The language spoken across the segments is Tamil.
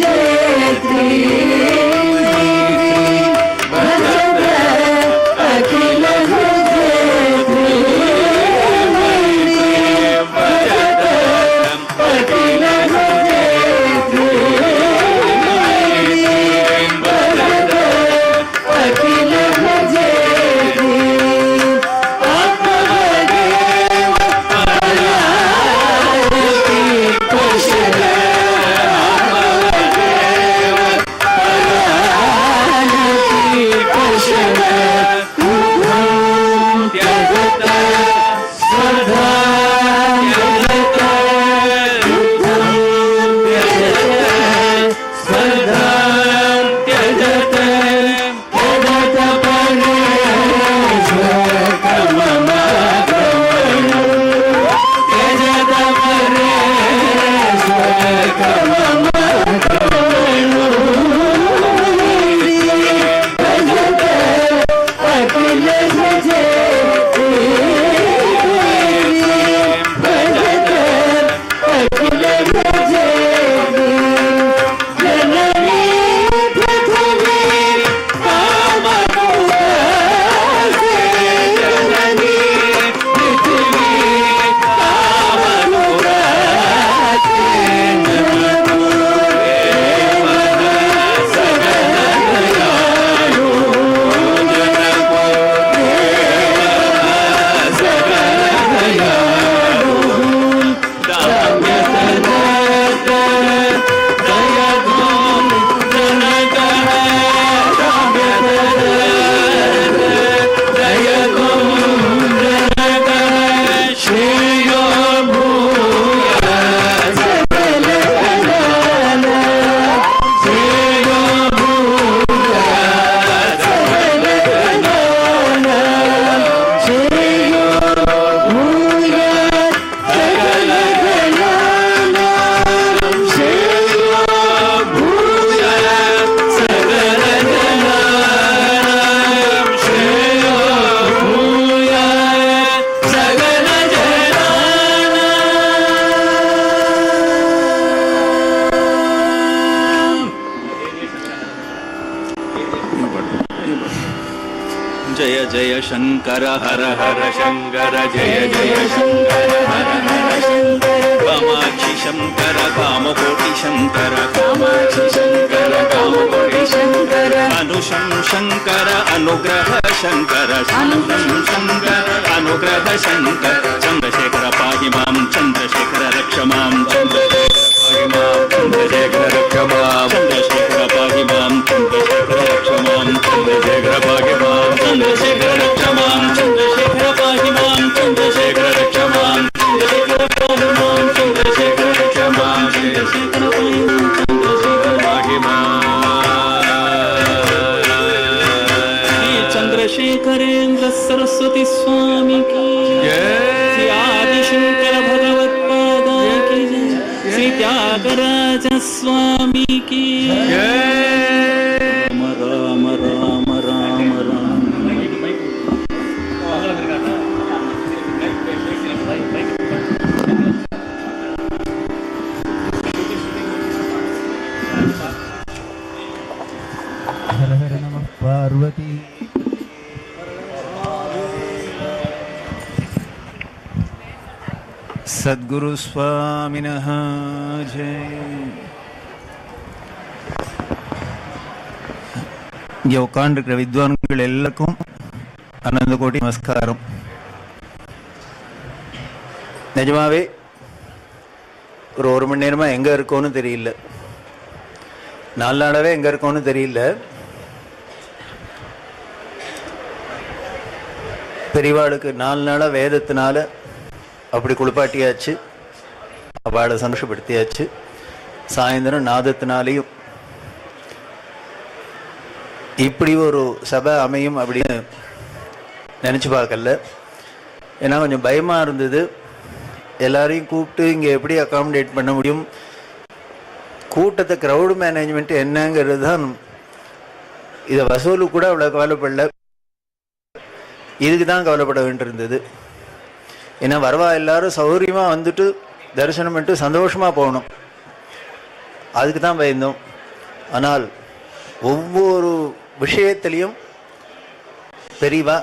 Dimitri. शङ्कर हर हर शङ्कर जय जय शङ्कर हर हर शङ्कर कामाक्षि शङ्कर कामकोटि शङ्कर कामाक्षि शङ्कर कामकोटि शङ्कर अनुशं शङ्कर अनुग्रह शङ्कर शान्तं शङ्कर अनुग्रह शङ्कर चन्द्रशेखर पाहि मां चन्द्रशेखर रक्ष मां चन्द्रशेखर पाहि मां चन्द्रशेखर रक्ष मां चन्द्रशेखर पाहि मां चन्द्रशेखर रक्ष मां चन्द्रशेखर சத்குரு சுவாமினஹ ஜெய். இங்கே உட்காண்டிருக்கிற வித்வான்கள் எல்லாருக்கும் அனந்த கோடி நமஸ்காரம். நிஜமாவே ஒரு ஒரு மணி நேரமா எங்க இருக்கோன்னு தெரியல. நாலு நாளாவே எங்க இருக்கோன்னு தெரியல. பெரிவாளுக்கு நாலு நாளா வேதத்தினால அப்படி குளிப்பாட்டியாச்சு. அவளை சந்தோஷப்படுத்தியாச்சு. சாயந்தரம் நாதத்தினாலையும் இப்படி ஒரு சபை அமையும் அப்படின்னு நினச்சி பார்க்கல. ஏன்னா கொஞ்சம் பயமாக இருந்தது. எல்லாரையும் கூப்பிட்டு இங்கே எப்படி அக்காமடேட் பண்ண முடியும்? கூட்டத்தை க்ரௌடு மேனேஜ்மெண்ட் என்னங்கிறது தான் இதை வசூலு கூட அவ்வளோ கவலைப்படல. இதுக்கு தான் கவலைப்பட வேண்டியிருந்தது. ஏன்னா வரவா எல்லாரும் சௌகரியமாக வந்துட்டு தரிசனம் பண்ணிட்டு சந்தோஷமாக போகணும். அதுக்கு தான் பயந்தோம். ஆனால் ஒவ்வொரு விஷயத்திலையும் பெரியவா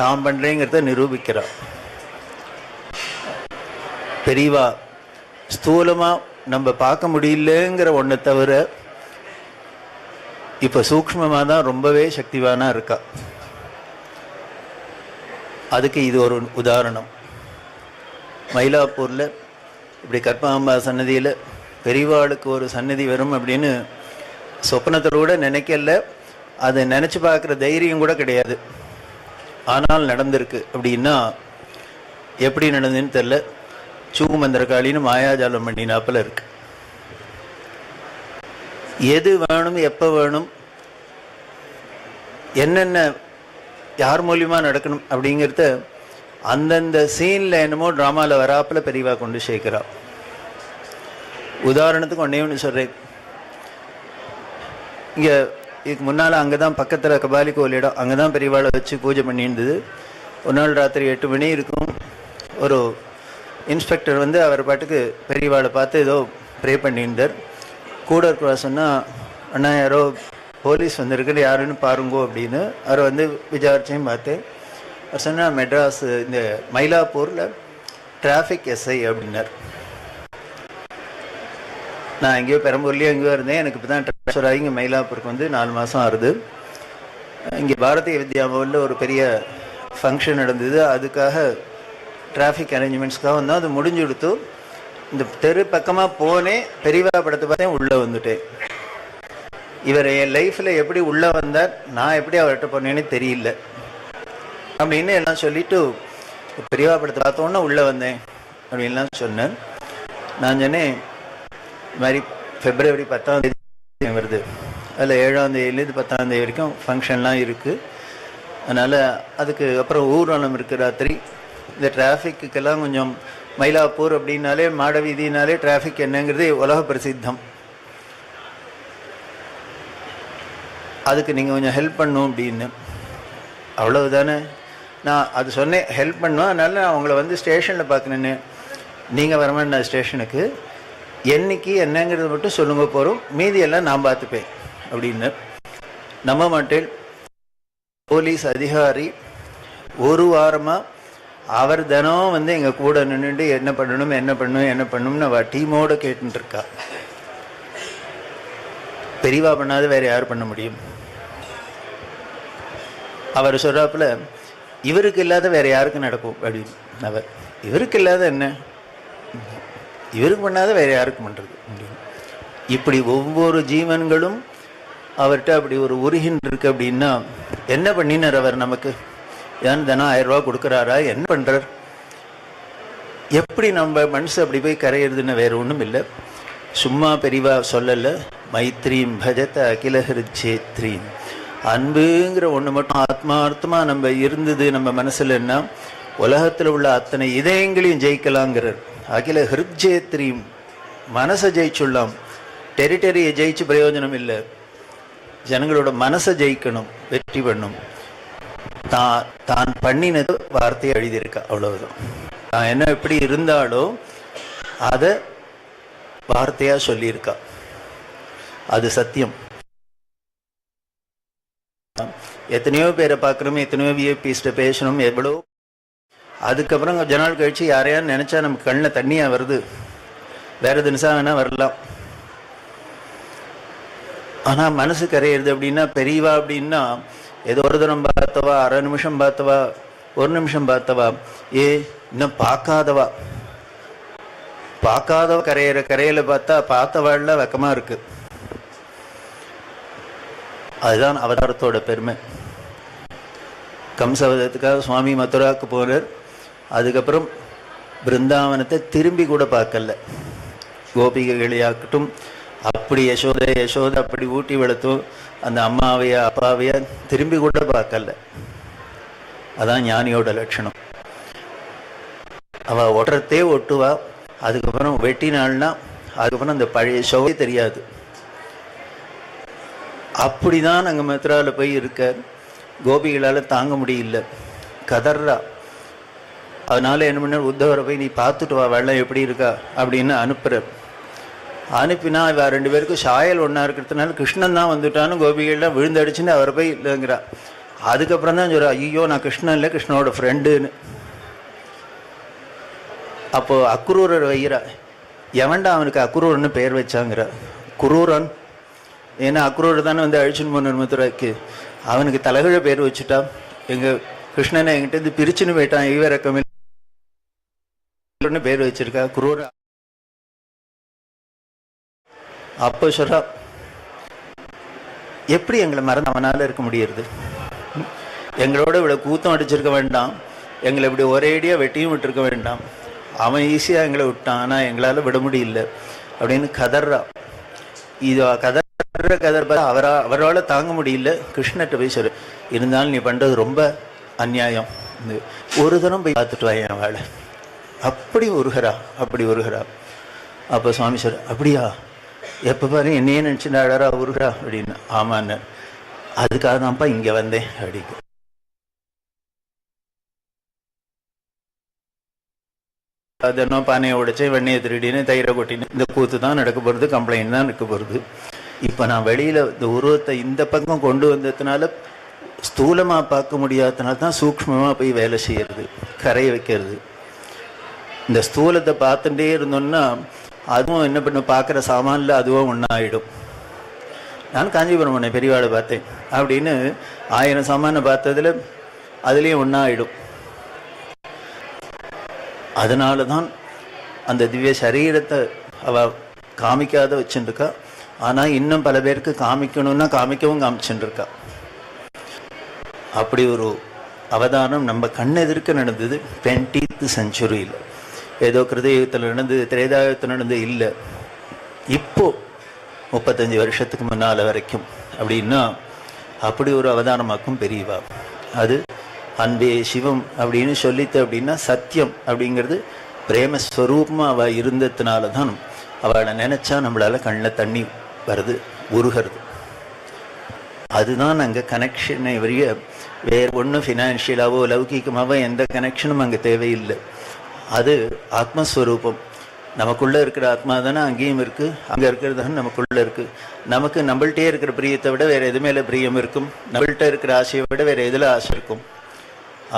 தாம் பண்ணுறேங்கிறத நிரூபிக்கிறார் பெரியவா ஸ்தூலமாக நம்ம பார்க்க முடியலங்கிற ஒன்றை தவிர இப்போ சூக்ஷ்மமாக தான் ரொம்பவே சக்திவானாக இருக்கா. அதுக்கு இது ஒரு உதாரணம். மயிலாப்பூரில் இப்படி கற்பகாம்பா சன்னதியில் பெரியவாளுக்கு ஒரு சன்னதி வரும் அப்படின்னு சொப்னத்தில் கூட நினைக்கல. அதை நினச்சி பார்க்குற தைரியம் கூட கிடையாது. ஆனால் நடந்திருக்கு. அப்படின்னா எப்படி நடந்ததுன்னு தெரில சூமந்திரகாளின்னு மாயாஜாலம் பண்ணினாப்பில் இருக்கு. எது வேணும் எப்போ வேணும் என்னென்ன யார் மூலியமாக நடக்கணும் அப்படிங்கிறத அந்தந்த சீனில் என்னமோ ட்ராமாவில் வராப்பில் பெரியவா கொண்டு சேர்க்கிறா. உதாரணத்துக்கு ஒன்றே ஒன்று சொல்கிறேன் இங்கே இதுக்கு முன்னால் அங்கே தான் பக்கத்தில் கபாலி கோவில் இடம். அங்கே தான் பெரியவாளை வச்சு பூஜை பண்ணியிருந்தது. ஒரு நாள் ராத்திரி எட்டு மணி இருக்கும். ஒரு இன்ஸ்பெக்டர் வந்து அவர் பாட்டுக்கு பெரியவாளை பார்த்து ஏதோ ப்ரே பண்ணியிருந்தார். கூட இருக்கிற சொன்னால் அண்ணா யாரோ போலீஸ் வந்திருக்குன்னு யாருன்னு பாருங்கோ அப்படின்னு. அவர் வந்து விசாரிச்சையும் பார்த்தேன். அவர் சொன்னால் மெட்ராஸ் இந்த மயிலாப்பூரில் டிராஃபிக் எஸ்ஐ அப்படின்னார். நான் எங்கேயோ பெரம்பூர்லேயோ எங்கேயோ இருந்தேன். எனக்கு இப்போ தான் ட்ரான்ஸ்ஃபர் ஆகி இங்கே மயிலாப்பூருக்கு வந்து நாலு மாதம் ஆகுது இங்கே பாரதிய வித்யா பவனில் ஒரு பெரிய ஃபங்க்ஷன் நடந்தது. அதுக்காக டிராஃபிக் அரேஞ்ச்மெண்ட்ஸ்க்காக வந்தோம். அது முடிஞ்சு கொடுத்து இந்த தெரு பக்கமாக போனேன் பெரியவா படத்தை பார்த்தேன் உள்ளே வந்துட்டேன். இவர் என் லைஃப்பில் எப்படி உள்ளே வந்தார் நான் எப்படி அவர்கிட்ட போனேன்னு தெரியல. அப்படின்னு எல்லாம் சொல்லிட்டு பெரியவா படத்தை பார்த்தோன்னே உள்ளே வந்தேன் அப்படின்லாம் சொன்னேன். நான் சொன்னேன் இது மாதிரி பிப்ரவரி பத்தாம் தேதி வருது. அதில் ஏழாம் தேதியிலேருந்து பத்தாம் தேதி வரைக்கும் ஃபங்க்ஷன்லாம் இருக்குது அதனால் அதுக்கு அப்புறம் ஊர்வலம் இருக்குது ராத்திரி. இந்த டிராஃபிக்குக்கெல்லாம் கொஞ்சம் மயிலாப்பூர் அப்படின்னாலே மாட வீதினாலே டிராஃபிக் என்னங்கிறது உலக பிரசித்தம். அதுக்கு நீங்கள் கொஞ்சம் ஹெல்ப் பண்ணும் அப்படின்னு. அவ்வளவுதானே? நான் அது சொன்னேன் ஹெல்ப் பண்ணும் அதனால் நான் உங்களை வந்து ஸ்டேஷனில் பார்க்கணுன்னு நீங்கள் வரமாட்டேன் நான் ஸ்டேஷனுக்கு என்னைக்கு என்னங்கிறது மட்டும் சொல்லுங்க போகிறோம் மீதியெல்லாம் நான் பார்த்துப்பேன் அப்படின்னு. நம்ப மாட்டேன் போலீஸ் அதிகாரி ஒரு வாரமாக அவர் தினம் வந்து எங்கள் கூட நின்றுட்டு என்ன பண்ணணும் என்ன பண்ணணும் என்ன பண்ணணும்னு அவள் டீமோடு கேட்டுருக்கா பெரிவா பண்ணாத வேற யார் பண்ண முடியும். அவர் சொல்கிறாப்புல இவருக்கு இல்லாத வேறு யாருக்கு நடக்கும்? அப்படின்னு அவர் இவருக்கு இல்லாத என்ன? இவருக்கு பண்ணாத வேறு யாருக்கு பண்ணுறது அப்படின்னு. இப்படி ஒவ்வொரு ஜீவன்களும் அவர்கிட்ட அப்படி ஒரு உருகின் இருக்கு அப்படின்னா என்ன பண்ணினார் அவர் நமக்கு? ஏன் தினம் ஆயிரம் ரூபா கொடுக்குறாரா? என்ன பண்ணுறார் எப்படி நம்ம மனசு அப்படி போய் கரையிறதுன்னு வேறு ஒன்றும் இல்லை. சும்மா பெரிவா சொல்லலை. மைத்ரீம் பஜத அகிலஹிருச்சேத்ரீம் அன்புங்கிற ஒன்று மட்டும் ஆத்மார்த்தமாக நம்ம இருந்தது நம்ம மனசுலன்னா உலகத்தில் உள்ள அத்தனை இதயங்களையும் ஜெயிக்கலாங்கிறார். அகில ஹிருஜேத்ரீம் மனசை ஜெயிச்சுடலாம் டெரிட்டரியை ஜெயிச்சு பிரயோஜனம் இல்லை. ஜனங்களோட மனசை ஜெயிக்கணும் வெற்றி பண்ணும். தான் தான் பண்ணினது வார்த்தையை எழுதியிருக்கா அவ்வளவுதான். தான் என்ன எப்படி இருந்தாலோ அதை வார்த்தையாக சொல்லியிருக்கா. அது சத்தியம். எத்தனையோ பேரை பார்க்குறோம் எத்தனையோ விஐபிஸ்ட பேசணும் எவ்வளோ. அதுக்கப்புறம் கொஞ்ச நாள் கழித்து யாரையான்னு நினைச்சா நம்ம கண்ணில் தண்ணியா வருது. வேற தினசா வேணா வரலாம். ஆனா மனசு கரையிறது அப்படின்னா பெரியவா அப்படின்னா ஏதோ ஒரு தினம் பார்த்தவா அரை நிமிஷம் பார்த்தவா ஒரு நிமிஷம் பார்த்தவா ஏ இன்னும் பார்க்காதவா. பார்க்காதவ கரையிற கரையில பார்த்தா பார்த்தவாழ்ல வெக்கமா இருக்கு. அதுதான் அவதாரத்தோட பெருமை. கம்சவதத்துக்காக சுவாமி மதுராவுக்கு போனார் அதுக்கப்புறம் பிருந்தாவனத்தை திரும்பி கூட பார்க்கல. கோபிகைகளையாக்கட்டும் அப்படி யசோத யசோத அப்படி ஊட்டி வளர்த்தும் அந்த அம்மாவைய அப்பாவைய திரும்பி கூட பார்க்கல. அதான் ஞானியோட லட்சணம். அவள் ஒட்டுறதே ஒட்டுவா. அதுக்கப்புறம் வெட்டினாள்னா அதுக்கப்புறம் அந்த பழைய ஷோவே தெரியாது. அப்படிதான் அங்கே மதுராவில் போய் இருக்கார். கோபிகளால் தாங்க முடியல. கதர்றா. அதனால என்ன பண்ண உத்தவரை போய் நீ பார்த்துட்டு வா வெள்ளம் எப்படி இருக்கா? அப்படின்னு அனுப்புற அனுப்பினா இவ ரெண்டு பேருக்கும் சாயல் ஒன்றா இருக்கிறதுனால கிருஷ்ணன் தான் வந்துட்டான்னு கோபிகள்லாம் விழுந்தடிச்சுன்னு அவரை போய் இல்லைங்கிறா. அதுக்கப்புறம் தான் சொல்கிறா ஐயோ நான் கிருஷ்ணன் இல்லை கிருஷ்ணனோட ஃப்ரெண்டுன்னு அப்போது அக்ரூரர் வைகிறா எவன்டா அவனுக்கு அக்ரூரன்னு பெயர் வச்சாங்கிற. குரூரன். ஏன்னா அக்ரூர் தானே வந்து அழிச்சுன்னு போன மதுரைக்கு அவனுக்கு தலகழ பேர் வச்சுட்டா. எங்க கிருஷ்ணனை என்கிட்ட இருந்து பிரிச்சுன்னு போயிட்டான். ஈவரக்கமில்னு பேர் வச்சிருக்கா. குரூர அப்போ சொல்றா எப்படி எங்களை மறந்து அவனால இருக்க முடியறது? எங்களோட இவ்வளோ கூத்தம் அடிச்சிருக்க வேண்டாம். எங்களை இப்படி ஒரேடியாக வெட்டியும் விட்டுருக்க வேண்டாம். அவன் ஈஸியா எங்களை விட்டான். ஆனா எங்களால விட முடியல. அப்படின்னு கதறா. இது கதர் கதற பார்த்தா அவரா அவரால் தாங்க முடியல. கிருஷ்ணர்கிட்ட போய் சொல்லு இருந்தாலும் நீ பண்றது ரொம்ப அந்நியாயம் ஒரு தரம் போய் பார்த்துட்டு வா என் வேலை அப்படி உருகிறா அப்படி உருகிறா அப்போ சுவாமி சார் அப்படியா? எப்போ பாரு என்னையே நினச்சி அழறா உருகிறா அப்படின்னு ஆமான்னு. அதுக்காக தான்ப்பா இங்கே வந்தேன். அப்படின்னு. அதெல்லாம் பானையை உடைச்சு வெண்ணையை திருடின்னு தயிரை கொட்டின்னு இந்த கூத்து தான் நடக்க போகிறது கம்ப்ளைண்ட் தான் நடக்க போகிறது இப்போ நான் வெளியில் இந்த உருவத்தை இந்த பக்கம் கொண்டு வந்ததுனால ஸ்தூலமாக பார்க்க முடியாததுனால தான் சூக்மமாக போய் வேலை செய்யறது கரைய வைக்கிறது. இந்த ஸ்தூலத்தை பார்த்துட்டே இருந்தோம்னா அதுவும் என்ன பண்ண பார்க்குற சாமானில் அதுவும் ஒன்றாயிடும் நான் காஞ்சிபுரம் பண்ணேன் பெரியவாளை பார்த்தேன். அப்படின்னு ஆயிரம் சாமானை பார்த்ததுல அதுலேயும் ஒன்றாயிடும் அதனால தான் அந்த திவ்ய சரீரத்தை அவ காமிக்காத வச்சுருக்கா ஆனால் இன்னும் பல பேருக்கு காமிக்கணும்னா காமிக்கவும் காமிச்சுருக்கா அப்படி ஒரு அவதானம் நம்ம கண்ணெதிர்க்க நடந்தது டுவெண்ட்டீத் செஞ்சுரியில் ஏதோ கிருதயுகத்தில் நடந்தது திரேதாயுகத்தில் நடந்தது இல்லை. இப்போ முப்பத்தஞ்சு வருஷத்துக்கு முன்னால் வரைக்கும் அப்படின்னா அப்படி ஒரு அவதானமாக்கும் பெரியவா. அது அன்பே சிவம் அப்படின்னு சொல்லித்து அப்படின்னா சத்தியம் அப்படிங்கிறது பிரேமஸ்வரூபமாக அவள் இருந்ததுனால தான் அவளை நினச்சா நம்மளால கண்ணில் தண்ணி வருது உருகிறது. அதுதான் அங்கே கனெக்ஷனை வரிய வேறு ஒன்றும் ஃபினான்ஷியலாவோ லௌகிகமாவோ எந்த கனெக்ஷனும் அங்கே தேவையில்லை. அது ஆத்மஸ்வரூபம். நமக்குள்ளே இருக்கிற ஆத்மா தானே அங்கேயும் இருக்குது அங்கே இருக்கிறது தானே நமக்குள்ளே இருக்குது நமக்கு நம்மள்கிட்டே இருக்கிற பிரியத்தை விட வேறு எது மேலே பிரியம் இருக்கும்? நம்மள்கிட்ட இருக்கிற ஆசையை விட வேறு எதில் ஆசை இருக்கும்?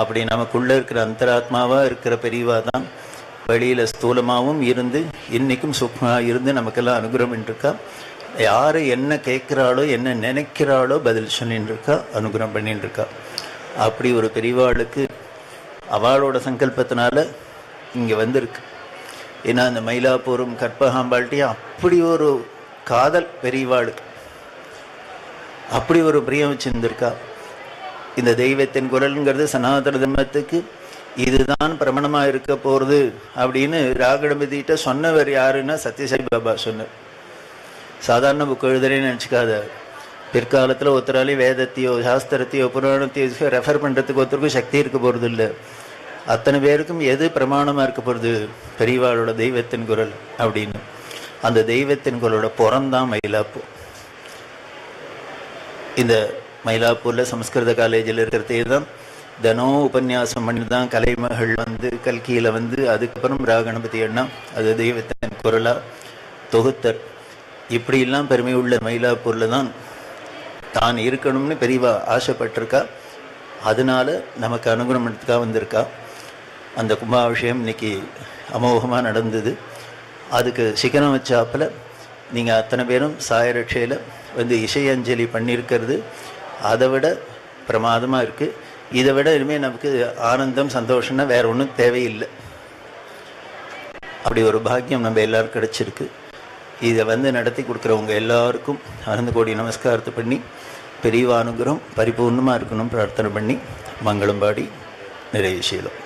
அப்படி நமக்குள்ளே இருக்கிற அந்தராத்மாவாக இருக்கிற பெரியவா தான் வெளியில் ஸ்தூலமாகவும் இருந்து இன்றைக்கும் சுக்மாக இருந்து நமக்கெல்லாம் அனுகிரகம் இருக்கா யார் என்ன கேட்குறாளோ என்ன நினைக்கிறாளோ பதில் சொல்லின்னு இருக்கா அனுகிரகம் பண்ணின்னு இருக்கா அப்படி ஒரு பெரியவாளுக்கு அவளோட சங்கல்பத்தினால இங்கே வந்திருக்கு. ஏன்னா அந்த மயிலாப்பூரும் கற்பகாம்பாள்கிட்டையும் அப்படி ஒரு காதல் பெரியவாளுக்கு அப்படி ஒரு பிரியம் வச்சுருந்துருக்கா. இந்த தெய்வத்தின் குரல்ங்கிறது சனாதன தர்மத்துக்கு இதுதான் பிரமணமாக இருக்க போகிறது அப்படின்னு ராகடபதிகிட்ட சொன்னவர் யாருன்னா சத்யசாய் பாபா சொன்னார். சாதாரண புக் எழுதுறேன்னு நினச்சிக்காத. பிற்காலத்தில் ஒருத்தராலையும் வேதத்தையோ சாஸ்திரத்தையோ புராணத்தையோ ரெஃபர் பண்ணுறதுக்கு ஒருத்தருக்கும் சக்தி இருக்க போகிறது இல்லை. அத்தனை பேருக்கும் எது பிரமாணமாக இருக்க போகிறது பெரியவாளோட தெய்வத்தின் குரல் அப்படின்னு. அந்த தெய்வத்தின் குரலோட புறந்தான் மயிலாப்பூர். இந்த மயிலாப்பூரில் சமஸ்கிருத காலேஜில் இருக்கிறதே தான். தினம் உபன்யாசம் பண்ணி தான் கலைமகள் வந்து கல்கியில் வந்து அதுக்கப்புறம் ராகணபதி அண்ணா அது தெய்வத்தின் குரலாக தொகுத்தர் இப்படியெல்லாம் பெருமை உள்ள மயிலாப்பூரில் தான் தான் இருக்கணும்னு பெரியவா ஆசைப்பட்டிருக்கா. அதனால நமக்கு அனுகுணத்துக்காக வந்திருக்கா. அந்த கும்பாபிஷேகம் இன்னைக்கு அமோகமாக நடந்தது. அதுக்கு சிக்கனம் வச்சாப்பில் நீங்கள் அத்தனை பேரும் சாயரட்சையில் வந்து இசை அஞ்சலி பண்ணியிருக்கிறது. அதை விட பிரமாதமாக இருக்குது இதை விட இனிமேல் நமக்கு ஆனந்தம் சந்தோஷம்னா வேறு ஒன்றும் தேவையில்லை. அப்படி ஒரு பாக்கியம் நம்ம எல்லோரும் கிடச்சிருக்கு. இதை வந்து நடத்தி கொடுக்குறவங்க எல்லாருக்கும் அனந்த கோடி நமஸ்காரத்தை பண்ணி பெரியவா அனுகிரகம் பரிபூர்ணமாக இருக்கணும் பிரார்த்தனை பண்ணி மங்களம் பாடி நிறைவு செய்யலாம்